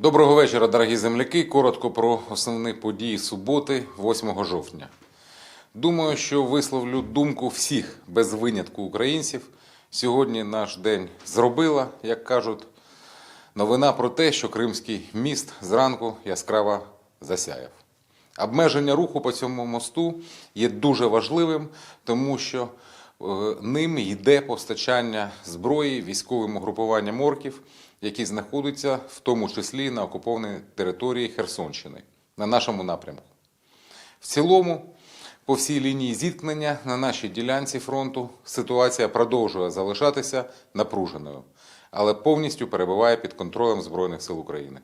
Доброго вечора, дорогі земляки. Коротко про основні події суботи, 8 жовтня. Думаю, що висловлю думку всіх без винятку українців. Сьогодні наш день зробила, як кажуть, новина про те, що Кримський міст зранку яскраво засяяв. Обмеження руху по цьому мосту є дуже важливим, тому що ним йде постачання зброї військовим угрупуванням орків, які знаходяться в тому числі на окупованій території Херсонщини на нашому напрямку. В цілому, по всій лінії зіткнення на нашій ділянці фронту ситуація продовжує залишатися напруженою, але повністю перебуває під контролем Збройних сил України.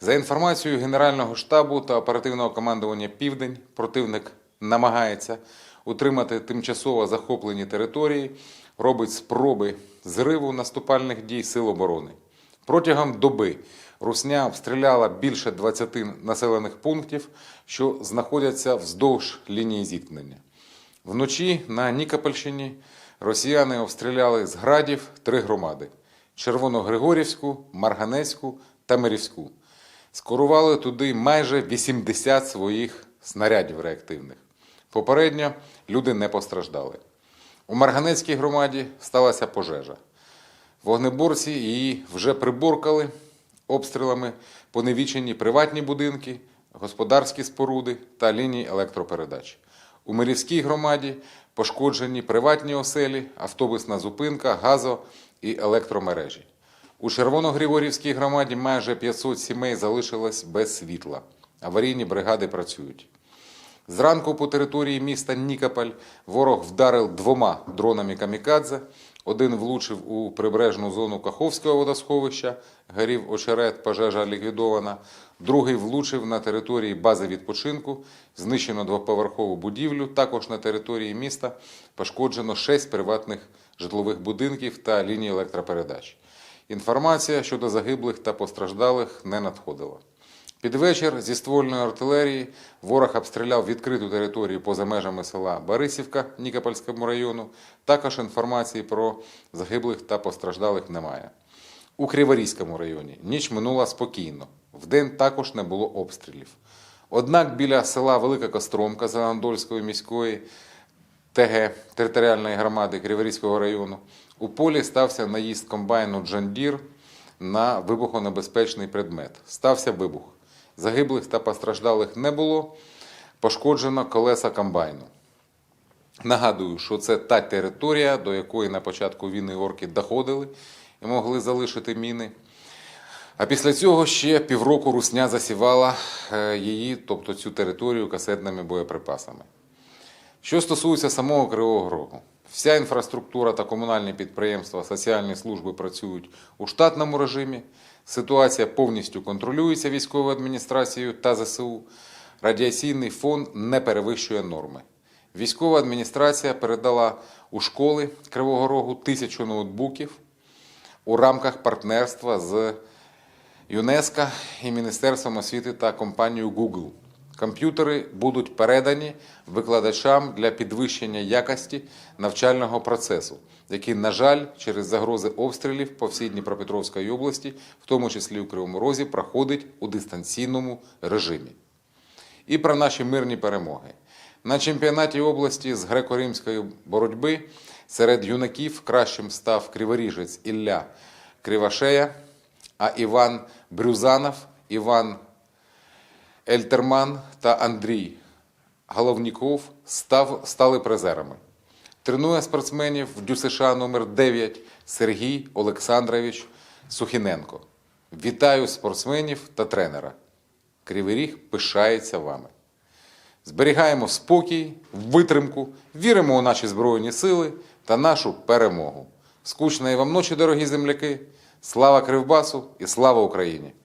За інформацією Генерального штабу та оперативного командування Південь, противник намагається утримати тимчасово захоплені території, робить спроби зриву наступальних дій Сил оборони. Протягом доби Русня обстріляла більше 20 населених пунктів, що знаходяться вздовж лінії зіткнення. Вночі на Нікопольщині росіяни обстріляли з градів три громади: Червоногригорівську, Марганецьку та Мирівську. Скорували туди майже 80 своїх снарядів реактивних. Попередньо люди не постраждали. У Марганецькій громаді сталася пожежа. Вогнеборці її вже приборкали обстрілами поневічені приватні будинки, господарські споруди та лінії електропередач. У Мирівській громаді пошкоджені приватні оселі, автобусна зупинка, газо і електромережі. У Червоногригорівській громаді майже 500 сімей залишилось без світла. Аварійні бригади працюють. Зранку по території міста Нікополь ворог вдарив двома дронами камікадзе. Один влучив у прибережну зону Каховського водосховища, горів очерет, пожежа ліквідована. Другий влучив на території бази відпочинку, знищено двоповерхову будівлю. Також на території міста пошкоджено шесть приватних житлових будинків та ліній електропередач. Інформація щодо загиблих та постраждалих не надходила. Під вечір зі ствольної артилерії ворог обстріляв відкриту територію поза межами села Борисівка Нікопольському району. Також інформації про загиблих та постраждалих немає. У Криворізькому районі ніч минула спокійно. Вдень також не було обстрілів. Однак біля села Велика Костромка Зеландольської міської ТГ територіальної громади Криворізького району у полі стався наїзд комбайну Джандір на вибухонебезпечний предмет. Стався вибух. Загиблих та постраждалих не було. Пошкоджено колеса комбайну. Нагадую, що це та територія, до якої на початку війни орки доходили і могли залишити міни. А після цього ще півроку русня засівала е, її, тобто цю територію, касетними боєприпасами. Що стосується самого Кривого Рогу, вся інфраструктура та комунальні підприємства, соціальні служби працюють у штатному режимі. Ситуація повністю контролюється військовою адміністрацією та ЗСУ. Радіаційний фон не перевищує норми. Військова адміністрація передала у школи Кривого Рогу тисячу ноутбуків у рамках партнерства з ЮНЕСКО і Міністерством освіти та компанією Google. Комп'ютери будуть передані викладачам для підвищення якості навчального процесу, який, на жаль, через загрози обстрілів по всій Дніпропетровській області, в тому числі у Кривому Розі, проходить у дистанційному режимі. І про наші мирні перемоги. На чемпіонаті області з греко-римської боротьби серед юнаків кращим став криворіжець Ілля Кривошея, а Іван Брюзанов, Іван Ельтерман та Андрій Головніков став, стали призерами. Тренує спортсменів в ДЮСШ номер 9 Сергій Олександрович Сухіненко. Вітаю спортсменів та тренера. Кривий Ріг пишається вами. Зберігаємо спокій, витримку, віримо у наші Збройні сили та нашу перемогу. Скучної вам ночі, дорогі земляки! Слава Кривбасу і слава Україні!